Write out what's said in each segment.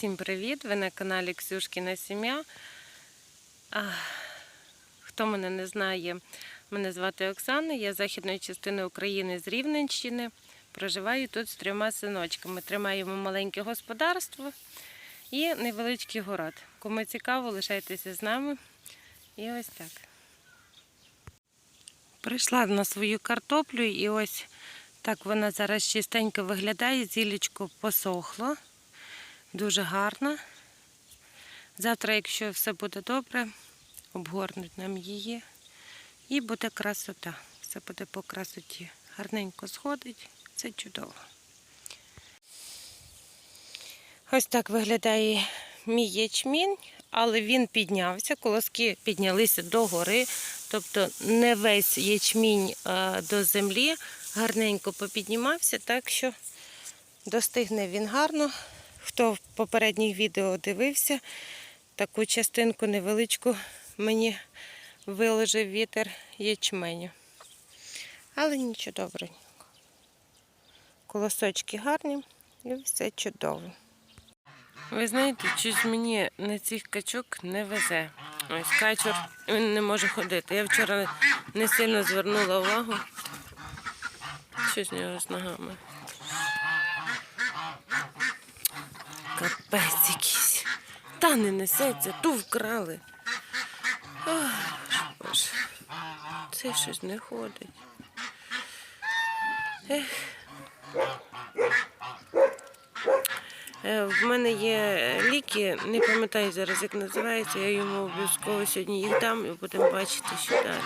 Всім привіт! Ви на каналі Ксюшкіна Сім'я. Хто мене не знає, мене звати Оксана, я з західної частини України з Рівненщини. Проживаю тут з трьома синочками. Тримаємо маленьке господарство і невеличкий город. Кому цікаво, лишайтеся з нами. І ось так. Прийшла на свою картоплю і ось так вона зараз чистенько виглядає, зілечко посохло. Дуже гарна. Завтра, якщо все буде добре, обгорнуть нам її. І буде красота. Все буде по красоті. Гарненько сходить. Це чудово. Ось так виглядає мій ячмінь, але він піднявся, колоски піднялися догори, тобто не весь ячмінь е, до землі, гарненько попіднімався, так що достигне він гарно. Хто в попередніх відео дивився, таку частинку невеличку мені виложив вітер ячменю. Але нічого добренько. Колосочки гарні і все чудово. Ви знаєте, щось мені на цих качок не везе. Ось качур він не може ходити. Я вчора не сильно звернула увагу. Що з нього з ногами? Капець якийсь. Та не несеться, ту вкрали. Ох. Це щось не ходить. Е, В мене є ліки, не пам'ятаю зараз, як називається. Я йому обов'язково сьогодні їх дам і будемо бачити, що далі.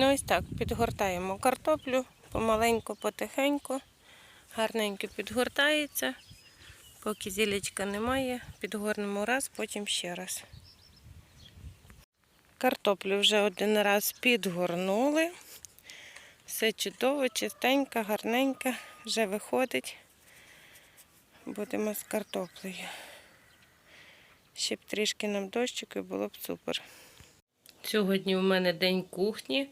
Ну ось так, підгортаємо картоплю помаленьку, потихеньку. Гарненько підгортається. Поки зілечка немає, підгорнемо раз, потім ще раз. Картоплю вже один раз підгорнули. Все чудово, чистенька, гарненька, вже виходить. Будемо з картоплею. Ще б трішки нам дощику і було б супер. Сьогодні в мене день кухні.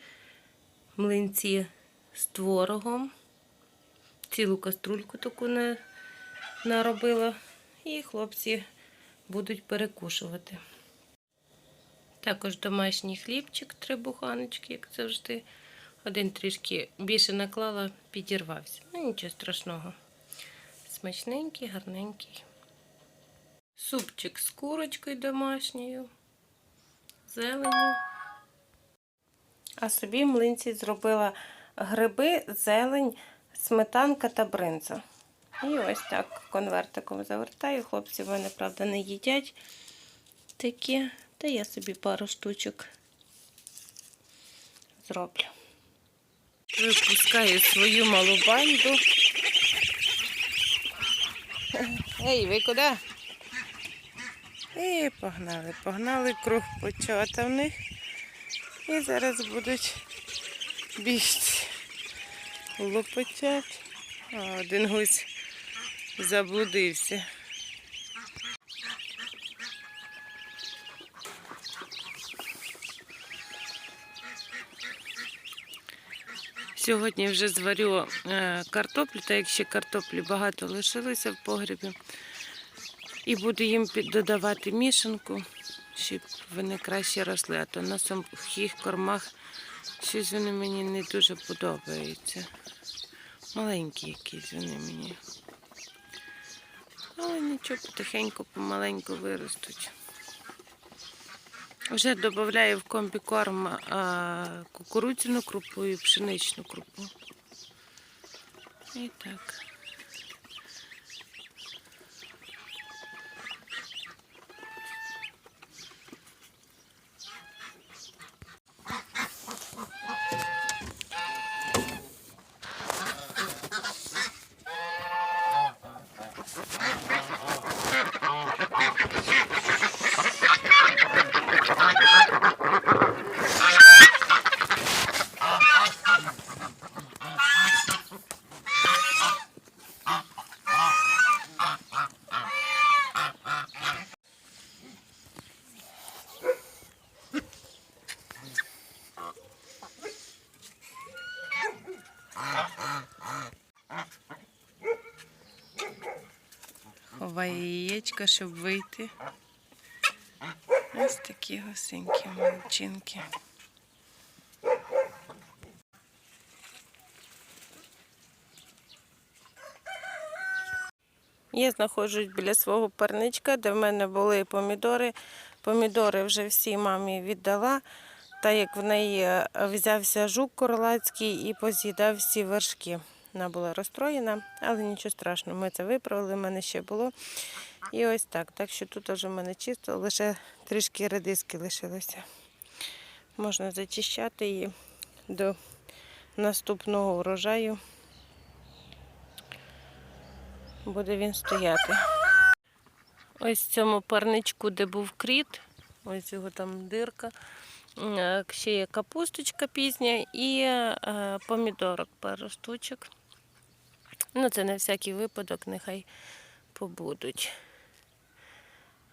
Млинці з творогом. Цілу каструльку таку не наробила. І хлопці будуть перекушувати. Також домашній хлібчик, три буханочки, як завжди. Один трішки більше наклала, підірвався. Ну, нічого страшного. Смачненький, гарненький. Супчик з курочкою домашньою, зеленю. А собі в млинці зробила гриби, зелень, сметанка та бринза. І ось так конвертиком завертаю. Хлопці в мене, правда, не їдять такі. Та я собі пару штучок зроблю. Випускаю свою малу банду. Ей, ви куди? І погнали, погнали, круг почота в них. І зараз будуть бігти. Лопотять. Один гусь заблудився. Сьогодні вже зварю е, картоплю, так як ще картоплі багато лишилося в погребі. І буду їм додавати мішанку, щоб вони краще росли. А то на сухих кормах щось вони мені не дуже подобаються. Маленькі якісь вони мені. Але нічого, потихеньку, помаленьку виростуть. Вже додаю в комбікорм а, кукурудзяну крупу і пшеничну крупу. І так. Ховає яєчко, щоб вийти. Ось такі гусенькі молодчинки. Я знаходжусь біля свого парничка, де в мене були помідори. Помідори вже всі мамі віддала та як в неї е, взявся жук корлацький і поз'їдав всі вершки. Вона була розстроєна, але нічого страшного. Ми це виправили, в мене ще було. І ось так. Так що тут вже в мене чисто, лише трішки редиски лишилося. Можна зачищати її до наступного урожаю. Буде він стояти. Ось в цьому парничку, де був кріт, ось його там дирка. Е, Ще є капусточка пізня і е, помідорок пару штучок. Ну, це на всякий випадок, нехай побудуть.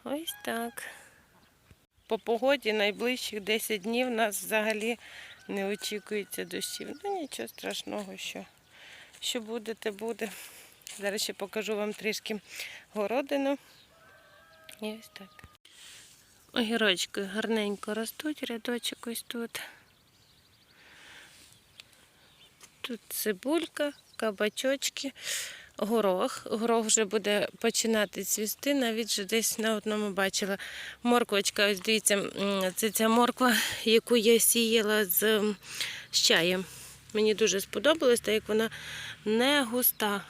Ось так. По погоді найближчих 10 днів нас взагалі не очікується дощів. Ну нічого страшного, що, що буде, те буде. Зараз ще покажу вам трішки городину. І ось так. Огірочки гарненько ростуть, рядочок ось тут. Тут цибулька, кабачочки, горох. Горох вже буде починати цвісти. Навіть вже десь на одному бачила. Морквочка, ось дивіться, це ця морква, яку я сіяла з, з чаєм. Мені дуже сподобалось, так як вона не густа.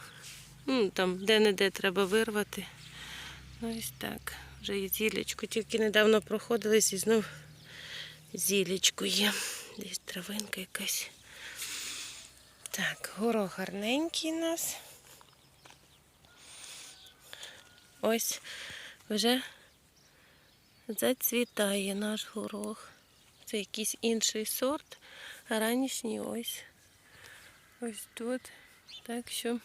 Ну, там де-не-де треба вирвати. Ну, ось так. Вже і зілечко. Тільки недавно проходились і знов зілечко є. Десь травинка якась. Так, горох гарненький у нас. Ось вже зацвітає наш горох. Це якийсь інший сорт. А ранішній ось. Ось тут. Так що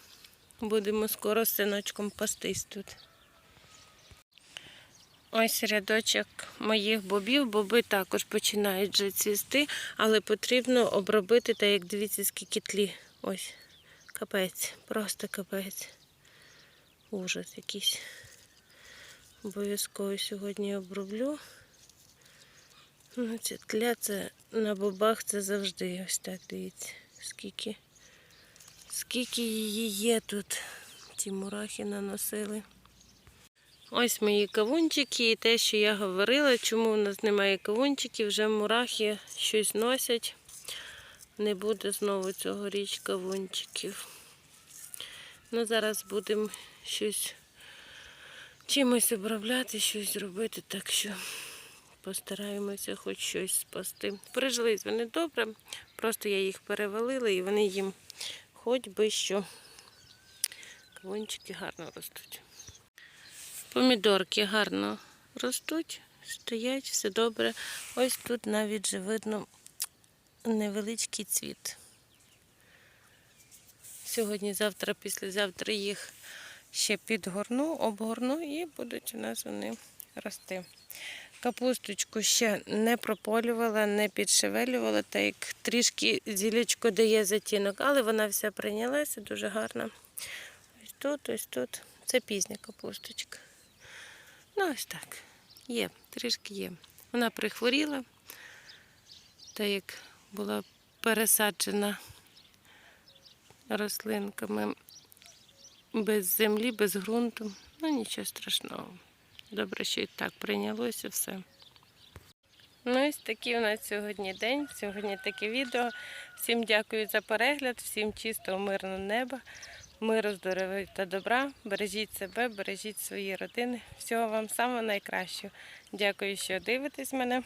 будемо скоро з синочком пастись тут. Ось рядочок моїх бобів. Боби також починають вже цвісти, але потрібно обробити, так як дивіться, скільки тлі. Ось, капець, просто капець. Ужас якийсь. Обов'язково сьогодні оброблю. Ну, це тля це на бобах це завжди ось так, дивіться, скільки, скільки її є тут. Ті мурахи наносили. Ось мої кавунчики і те, що я говорила, чому у нас немає кавунчиків, вже мурахи щось носять. Не буде знову цьогоріч кавунчиків. Ну, зараз будемо щось чимось обробляти, щось робити, так що постараємося хоч щось спасти. Прижились вони добре, просто я їх перевалила і вони їм хоч би що. Кавунчики гарно ростуть. Помідорки гарно ростуть, стоять, все добре. Ось тут навіть вже видно невеличкий цвіт. Сьогодні, завтра, післязавтра їх ще підгорну, обгорну і будуть у нас вони рости. Капусточку ще не прополювала, не підшевелювала, так як трішки зілечко дає затінок, але вона вся прийнялася дуже гарна. Ось тут, ось тут. Це пізня капусточка. Ну, ось так. Є, трішки є. Вона прихворіла, та як була пересаджена рослинками без землі, без ґрунту. Ну, нічого страшного. Добре, що і так прийнялося все. Ну, ось такий у нас сьогодні день, сьогодні таке відео. Всім дякую за перегляд, всім чистого, мирного неба, миру, здоров'я та добра. Бережіть себе, бережіть свої родини. Всього вам самого найкращого. Дякую, що дивитесь мене.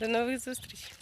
До нових зустрічей!